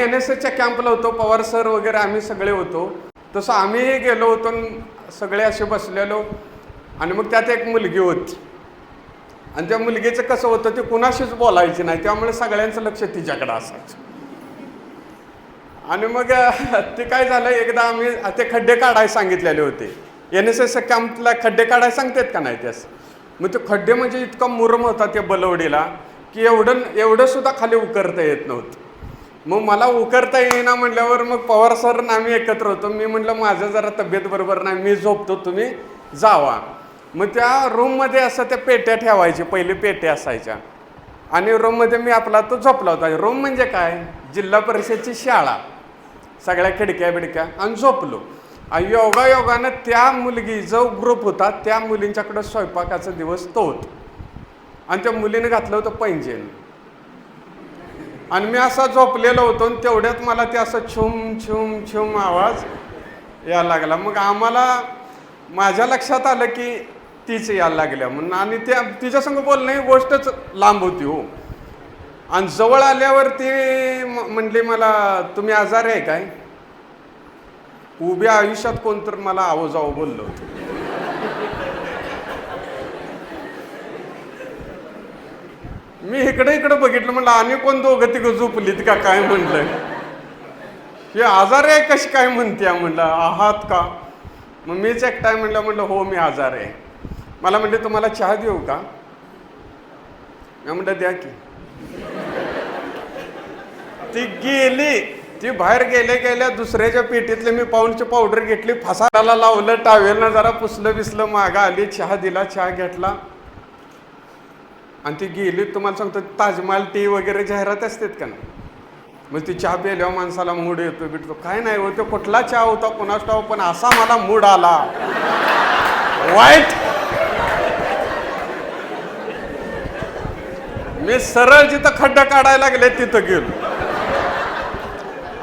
N S एसच्या कॅम्पला होतो Pawar sir वगैरे आम्ही सगळे होतो. तसं आम्हीही गेलो होतो सगळे असे बसलेलो. आणि मग त्यात एक मुलगी होती. आणि त्या मुलगीचं कसं होतं ते कुणाशीच बोलायची नाही. त्यामुळे सगळ्यांचं लक्ष तिच्याकडे असायचं. आणि मग ते काय झालं एकदा आम्ही ते खड्डे काढायला सांगितलेले होते. एन एस एस कॅम्पला खड्डे काढायला सांगतात का नाही त्यास मग ते खड्डे म्हणजे इतका मुरम होता त्या बलवडीला की एवढं एवढं सुद्धा खाली उकरता येत नव्हतं. मग मला उकरता येईना म्हटल्यावर मग पवार सर आम्ही एकत्र होतो. मी म्हटलं माझं जरा तब्येत बरोबर नाही. मी झोपतो. तुम्ही जावा. मग त्या रूममध्ये असं त्या पेट्या ठेवायचे. पहिले पेट्या असायच्या. आणि रूममध्ये मी आपला तो झोपला होता. रूम म्हणजे काय? जिल्हा परिषदची शाळा. सगळ्या खिडक्या बिडक्या. आणि झोपलो. आणि योगा योगानं त्या मुलगी जो ग्रुप होता त्या मुलींच्याकडं स्वयंपाकाचा दिवस तो होता. आणि त्या मुलीनं घातलं होतं पैंजेन. आणि मी असा झोपलेलो होतो आणि तेवढ्यात मला ते असं छुम छुम छुम आवाज यायला लागला. मग आम्हाला माझ्या लक्षात आलं की तीच यायला लागल्या म्हणून. आणि त्या तिच्यासंग बोलणं ही गोष्टच लांब होती हो. आणि जवळ आल्यावर ती म- म्हणली मला तुम्ही आजारी आहे काय? उभ्या आयुष्यात कोणतर मला आवो जावं बोललं होतं. मी इकडे इकडे बघितलं म्हणलं आणि कोण दोघं तिघं झोपलीत का? काय म्हणलं? हे आजार आहे कशी काय म्हणते म्हणलं आहात का? मग मीच एकटाय म्हणलं म्हणलं हो मी आजार आहे. मला म्हणले तुम्हाला चहा देऊ का? मी म्हणलं द्या की. ती गेली. ती बाहेर गेल्या गेल्या दुसऱ्याच्या पेटीतले मी पाऊंडची पावडर घेतली फसाडाला लावलं टावेलनं जरा पुसलं बिसलं मागं आली चहा दिला चहा घेतला. आणि ती गेली तुम्हाला सांगतो ताजमहाल टी वगैरे जाहिरात असतात का नाही? मग ती चहा प्यायल्यावर माणसाला मूड येतो बिटतो काय नाही होतो कुठला चहा होता कोणाच ठाव पण असा मला मूड आला. वाईट. मी सरळ जिथं खड्डा काढायला लागले तिथं गेलो.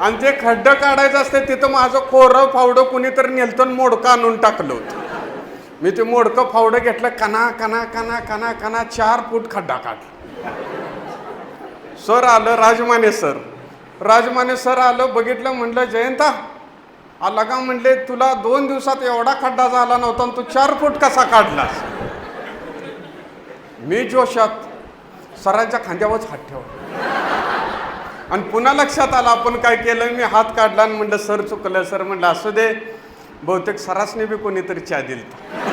आणि ते खड्डं काढायचं असते तिथं माझं कोरं फावडं कुणीतरी नेलतं मोडका आणून टाकलं होतं. मी ते मोडकं फावडं घेतलं कना कना कना कना कना चार फूट खड्डा काढला. सर आलं राजमाने सर. राजमाने सर आलं बघितलं म्हटलं जयंता आला का? म्हणले तुला दोन दिवसात एवढा खड्डा झाला नव्हता आणि तू चार फूट कसा काढलास? मी जोशात सरांच्या खांद्यावरच हात ठेवला. आणि पुन्हा लक्षात आलं आपण काय केलं? मी हात काढला आणि म्हणलं सर चुकलं सर. म्हणलं असू दे. बहुतेक सरासने बी कोणीतरी चा दिलता.